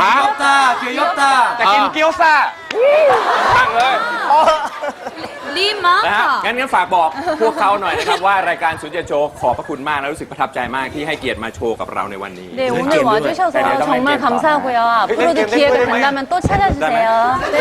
ฮะ 귀엽다 귀엽다 จะกินเกี๊ยวซ่าตั้งเลย รีบมาก นะฮะ ค่ะ งั้นงั้นฝากบอกพวกเขาหน่อยนะครับ ว่ารายการสุนเจโชว์ขอบพระคุณมากและรู้สึกประทับใจมากที่ให้เกียรติมาโชว์กับเราในวันนี้ 네, 오늘 와주셔서 정말 감사하고요. 앞으로도 기회가 된다면 또 찾아주세요. 네,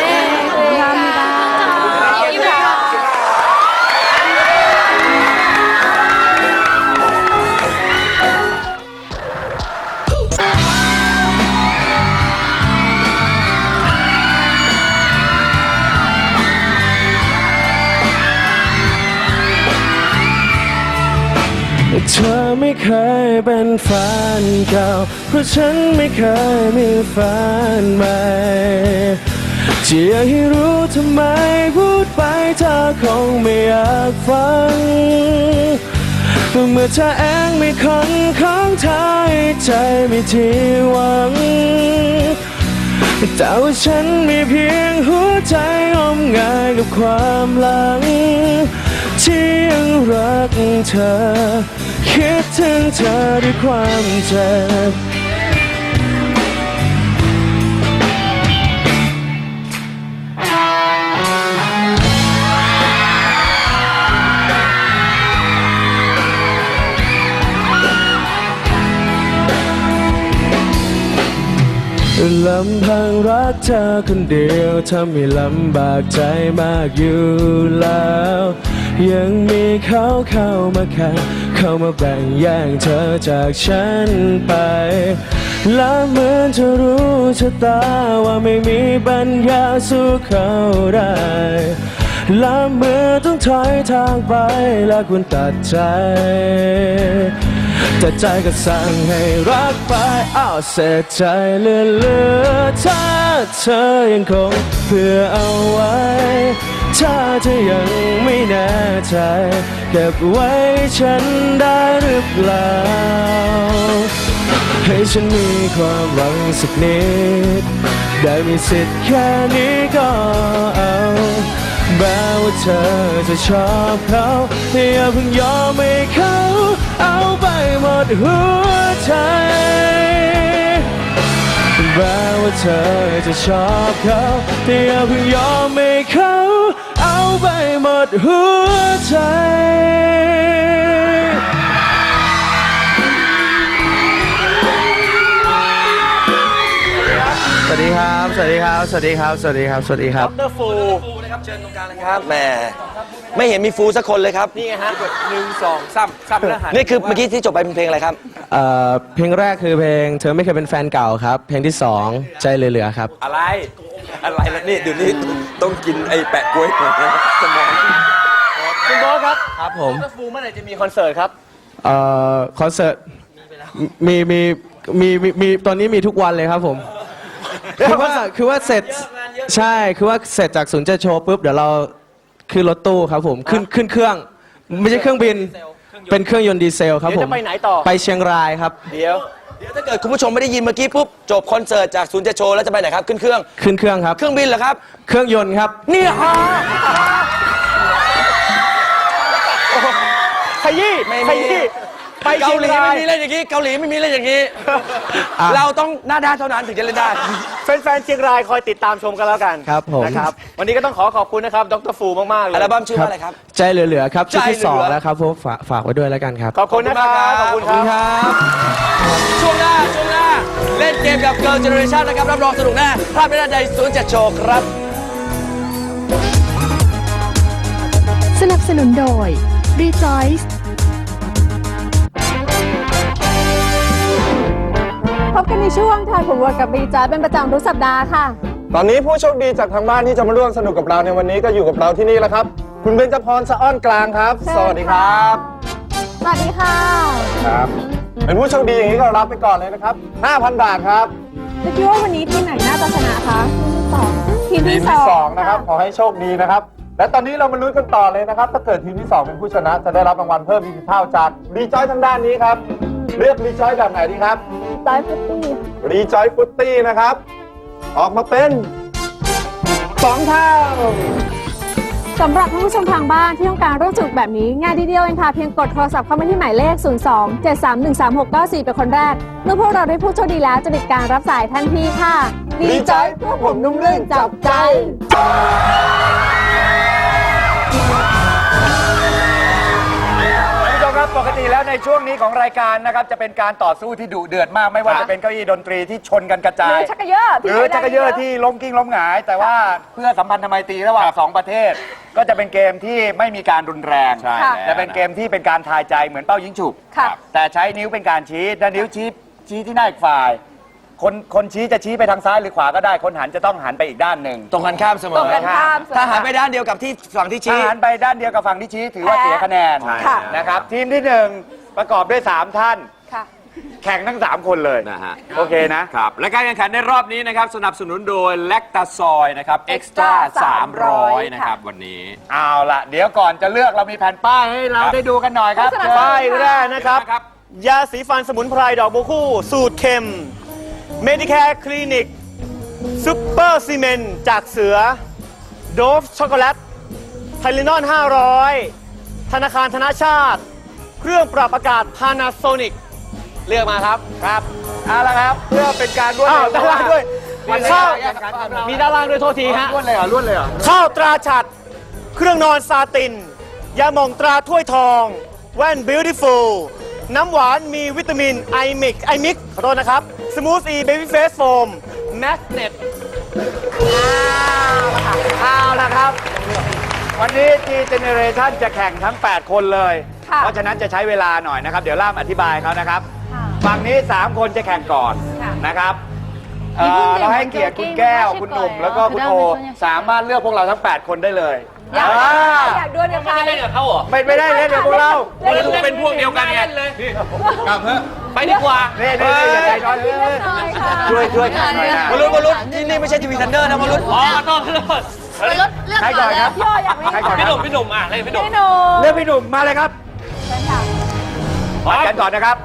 เธอไม่เคยเป็นแฟนเก่า เพราะฉันไม่เคยมีแฟนใหม่จะอยากให้รู้ทำไมพูดไปเธอคงไม่อยากฟังเมื่อเธอเองมีคนของเธอให้ใจไม่ที่หวัง แต่ว่าฉันมีเพียงหัวใจงมงายกับความหลัง ที่ยังรักเธอ คิดถึงเธอด้วยความเจ็บ กเธอคนเดียวทำให้ลำบากใจมากอยู่แล้ว ยังมีเขาเข้ามาแข่งเข้ามาแบ่งแย่งเธอจากฉันไป และเหมือนจะรู้ชะตาว่าไม่มีปัญญาสู้เขาได้และเมื่อต้องถอยทางไปและคุณตัดใจ แต่ใจก็สั่งให้รักไปอ้าวเสียใจเหลือเลือถ้าเธอยังคงเพื่อเอาไว้ ถ้าเธอยังไม่แน่ใจเก็บไว้ฉันได้หรือเปล่า ให้ฉันมีความหวังสักนิด ได้มีสิทธิ์แค่นี้ก็เอาแม้ว่าเธอจะชอบเขาอย่าเพิ่งยอมให้เขา เอาไปหมดหัวใจแม้ว่าเธอจะชอบเขาแต่อย่าเพิ่งยอมให้เขาเอาไปหมดหัวใจ สวัสดีครับ สวัสดีครับ สวัสดีครับ สวัสดีครับ สวัสดีครับดรฟูนะครับเชิญตรงกลางเลยครับแหมไม่เห็นมีฟูสักคนเลยครับ นี่ไงฮะหนึ่งสองซ้ำซ้ำแล้วหันนี่คือเมื่อกี้ที่จบไปเป็นเพลงอะไรครับเอ่อเพลงแรกคือเพลง เธอไม่เคยเป็นแฟนเก่าครับ เพลงที่สองใจเหลือๆครับ อะไร อะไรล่ะนี่เดี๋ยวนี้ต้องกินไอ้แปะกล้วยก่อนนะสมองคุณโบ๊ทครับ ครับผมดรฟูเมื่อไหร่จะมีคอนเสิร์ตครับเอ่อคอนเสิร์ตมีมีมีมีมีตอนนี้มีทุกวันเลยครับผม คือว่าคือว่าเสร็จใช่คือว่าเสร็จจากศูนย์เจะโชว์ปุ๊บเดี๋ยวเราขึ้นรถตู้ครับผมขึ้นขึ้นเครื่อง ไม่ใช่เครื่องบิน เป็นเครื่องยนต์ดีเซลครับเดี๋ยวผมจะไปไหนต่อไปเชียงรายครับเดี๋ยวเดี๋ยวถ้าเกิดคุณผู้ชมไม่ได้ยินเมื่อกี้ปุ๊บจบคอนเสิร์ตจากศูนย์เจะโชว์แล้วจะไปไหนครับขึ้นเครื่องขึ้นเครื่องครับเครื่องบินเหรอครับเครื่องยนต์ครับนี่ฮะขยี้ไม่ขมียี้ ไปเกาเชียงหลีราไม่ยมีเล่นอย่างนี้ เกาหลีไม่มีเล่นอย่างนี้อะเราต้องหน้าด้านเท่านั้นถึงจะเล่นได้ แฟนๆเชียงรายคอยติดตามชมกันแล้วกันครับผม นะครับ วันนี้ก็ต้องขอขอบคุณนะครับ ดรฟูมากๆเลย อัลบั้มชื่อว่าอะไรครับ ใจเหลือๆครับชุดที่ใจเหลือสองแล้วครับผมฝากฝากไว้ด้วยแล้วกันครับ ขอบคุณนะครับขอบคุณครับครับช่วงหน้า ช่วงหน้า เล่นเกมกับ Girl Generation นะครับ รับรองสนุกแน่พลาดไม่ได้ในศูนย์เจ็ดโชว์ครับ สนับสนุนโดย Rejoice บกันในช่วงทายผลโหวตกับรีจอยเป็นประจำทุกสัปดาห์ค่ะ ตอนนี้ผู้โชคดีจากทางบ้านที่จะมาร่วมสนุกกับเราในวันนี้ก็อยู่กับเราที่นี่แล้วครับ คุณเบญจพรสะอ้อนกลางครับเชิญสวัสดีครับสวัสดีค่ะ ครับ เป็นผู้โชคดีอย่างนี้ก็รับไปก่อนเลยนะครับ 5,000 บาทครับจะคิดว่าวันนี้ทีมไหนน่าจะชนะคะทีมที่สองทีมทีมที่ที่สสอองงนะครับ ขอให้โชคดีนะครับ และตอนนี้เรามาลุ้นกันต่อเลยนะครับ ถ้าเกิดทีมที่สองเป็นผู้ชนะ จะได้รับรางวัลเพิ่มอีกเท่าจากรีจอยทางด้านนี้ครับ เลือกรีจอยแบบไหนดีครับ จอยฟุตตี้รีจอยฟุตตี้นะครับ ออกมาเป็นสองเท่าสำหรับท่านผู้ชมทางบ้านที่ต้องการร่วมสนุกแบบนี้ ง่ายทีเดียวเองค่ะ เพียงกดโทรศัพท์เข้ามาที่หมายเลข 02 731 3694 เป็นคนแรก เมื่อพวกเราได้ผู้โชคดีแล้วจะติดการรับสายทันทีค่ะดีใจพวกผมนุ่มลื่นจับใจท่านผู้ชม ครับปกติแล้วในช่วงนี้ของรายการนะครับจะเป็นการต่อสู้ที่ดุเดือดมาก ไม่ว่าจะเป็นเก้าอี้ดนตรีที่ชนกันกระจายชักกระเยอะหรือจักรเยอะที่ล้มกิ้งล้มหงาย แต่ว่าเพื่อสัมพันธไมตรีระหว่างสองประเทศ ก็จะเป็นเกมที่ไม่มีการรุนแรงใช่ค่ะแล้วจะเป็นเกมที่เป็นการทายใจเหมือนเป้ายิงฉุบ ค่ะ แต่ใช้นิ้วเป็นการชี้ถ้านิ้วชี้ชี้ที่หน้าอีกฝ่าย คนคนชี้จะชี้ไปทางซ้ายหรือขวาก็ได้ คนหันจะต้องหันไปอีกด้านหนึ่ง ตรงกันข้ามเสมอตรงกันข้ามเสมอถ้าหันไปด้านเดียวกับที่ฝั่งที่ถ้าชี้หันไปด้านเดียวกับฝั่งที่ชี้ถือว่าเสียคะแนนใช่ค่ะนะครับ ทีมที่หนึ่งประกอบด้วยสามท่านค่ะแข่งทั้งสามคนเลยนะฮะโอเคนะครับและการแข่งขันในรอบนี้นะครับ สนับสนุนโดยแลคตาซอยนะครับเอ็กซ์ตร้า Extra 300นะครับวันนี้ เอาล่ะ เดี๋ยวก่อนจะเลือกเรามีแผ่นป้ายให้เราได้ดูกันหน่อยครับโฆษณาป้ายแรกนะครับครับยาสีฟันสมุนไพรดอกบัวคู่ สูตรเค็ม เมดิแคร์คลินิกซูเปอร์ซีเมนจากเสือโดฟช็อกโกแลตไทลินอน 500 ธนาคารธนาชาติ เครื่องปรับอากาศ Panasonic เลือกมาครับครับเอาละครับ เพื่อเป็นการรวดเร็วด้านล่างด้วยข้าวมีด้านล่างด้วยโทษทีฮะ รวดเลยเหรอรวดเลยเหรอข้าวตราฉัด เครื่องนอนซาติน ยาหม่องตราถ้วยทอง แว่น Beautiful น้ำหวานมีวิตามินไอมิกไอมิกขอโทษนะครับ สมูทอีเบบี้เฟสโฟมแมกเนตเอาละครับ วันนี้ G Generation จะแข่งทั้ง 8 คนเลย ค่ะเพราะฉะนั้นจะใช้เวลาหน่อยนะครับ เดี๋ยวล่ามอธิบายเขานะครับฝั่งนี้ 3 คนจะแข่งก่อนค่ะนะครับเอ่อเราให้เกียรติคุณแก้ว คุณหนุ่ม แล้วก็คุณโอ สามารถเลือกพวกเราทั้ง 8 คนได้เลยอยากอ่าอยากดวลกับใคร ไม่ไม่ได้เล่นกับพวกเรา เล่นดูเป็นพวกเดียวกันไงกลับเถอะ ไปดีกว่านี่นี่นี่อย่าใจร้อนเลยเล่นหน่อยค่ะช่วยช่วยกันหน่อยนะวรุษวรุษที่นี่ไม่ใช่ทีวีทันเดอร์นะวรุษอ๋อโทษโทษใครก่อนครับย่ออยากเล่นใครก่อนพี่คหรันุ่บมพี่หนุ่มอะเลยพี่หนุ่มพี่หนุ่มเลือกพี่หนุ่มมาเลยครับเชิญค่ะวัดกันก่อนนะครับ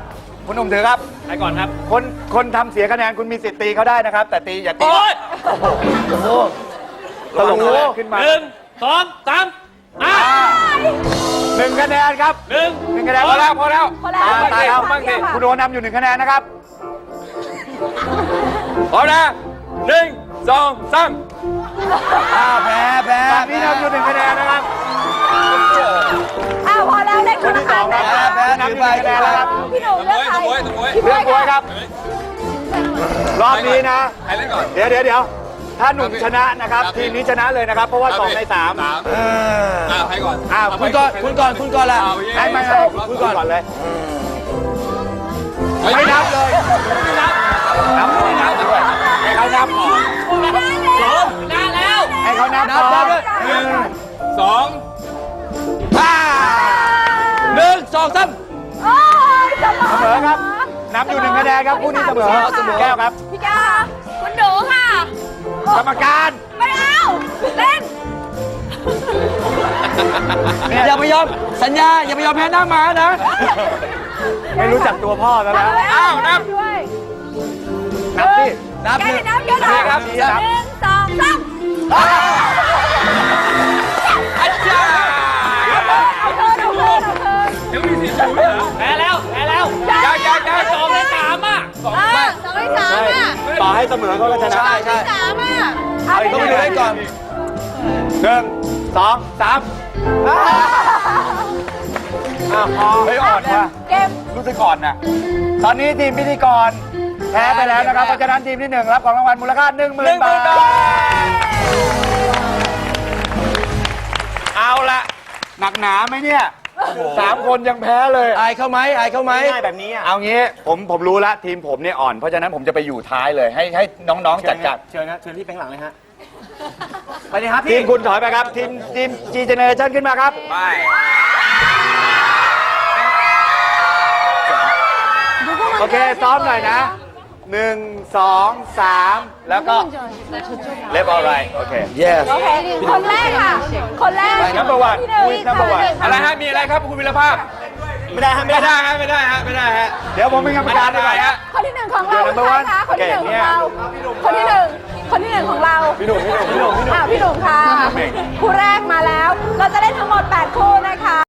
คุณหนุ่มถือครับไปก่อนครับ คนคนทำเสียคะแนนคุณมีสิทธิ์ตีเขาได้นะครับ แต่ตีอย่าตีโอ๊ยตลกเลยขึ้นมาหนึ่งสองสามอะ หนึ่งคะแนนครับหนึ่งหนึ่งคะแนนพอแล้วพอแล้วพอแล้ว ตาตาครับบ้างสิคุณโดนำอยู่หนึ่งคะแนนนะครับพร้อมนะหนึ่งสองสามอ้าวแพ้แพ้ฝั่งนี้นำอยู่หนึ่งคะแนนนะครับอ้าวพอแล้วเล่นคคนนที่ละสองครับคแพ้นำอยู่หนึ่งคะแนนแล้วครับพี่หนุ่มเลือกใครขโมยขโมยพี่เลือกบวยครับ รอบนี้นะใครเล่นก่อนเดี๋ยวเดี๋ยวเดี๋ยว ถ้าหนุ่มชนะนะครับ ทีมนี้ชนะเลยนะครับ เพราะว่าสองในสามอ่าใครก่อนอ้าวคุณก่อนคุณก่อนคุณก่อนละไม่ไม่ไม่คุณก่อนเลยไม่นับเลยนับไม่นับด้วยให้เขานับก่อนได้แล้วให้เขานับนับก่อนนับด้วยหนึ่งสองห้าหนึ่งสองสามโอ้ยเสมอเสมอครับนับอยู่หนึ่งคะแนนครับคู่นี้เสมอแก้วครับพี่แก้วคุณหนูค่ะ กรรมการ ไม่เอา เล่น อย่าไปยอม สัญญา อย่าไปยอมแพ้หน้าม้านะ ไม่รู้จักตัวพ่อแล้วนะ อ้าวนับด้วยนับสินับแกหนึ่งนับแกนับนับหนึ่งสองสามอาจารย์เอาเธอเอาเธอเอาเธอยังมีสิทธิ์อยู่เหรอแพ้แล้ว แพ้แล้วยังยังยังสองในสามอะอะสองในสามอะ ต่อให้เสมอเขาก็ชนะใช่ใช่สามอะเอาอีกต้องไปดูให้ก่อนหนึ่งสองสามอ้าวเฮ้ยอ่อนว่ะเกมรู้สึกอ่อนนะตอนนี้ทีมพิธีกรแพ้ไปแล้วนะครับเพราะฉะนั้นทีมที่หนึ่งรับของรางวัลมูลค่า1 0,000บาทเอาละหนักหนาไหมเนี่ย สามคนยังแพ้เลยอายเข้าไหมอายเข้าไหมง่ายแบบนี้เอางี้ผมผมรู้ละทีมผมเนี่ยอ่อน เพราะฉะนั้นผมจะไปอยู่ท้ายเลยให้ให้น้องๆจัดการเชิญนะเชิญพี่แปงหลังเลยฮะไปเลยครับทีมคุณถอยไปครับ ทีมทีม G Generation ขึ้นมาครับไปโอเค ซ้อมหน่อยนะหนึ่งสองสามแล้วก็ เล็บอะไรโอเค yes โอเคคนแรกค่ะ คนแรก number one ที่หนึ่งคุย number one อะไรฮะมีอะไรครับคุณวิรภาพไม่ได้ฮะไม่ไม่ได้ได้ฮะไม่ได้ฮะไม่ได้ฮะเดี๋ยวผมเป็นกรรมการดีกว่าไม่ได้ฮะคนที่หนึ่งของเราเดี๋ยว number ใคร one คะคนที่หนึ่งโอเคของเราคนที่หนึ่งคนที่หนึ่งของเราพี่หนุ่มพี่หนุ่มพี่หนุ่มพี่หนุ่มอ่าพี่หนุ่มค่ะเม่งคู่แรกมาแล้วเราจะได้ทั้งหมด 8 คู่นะคะ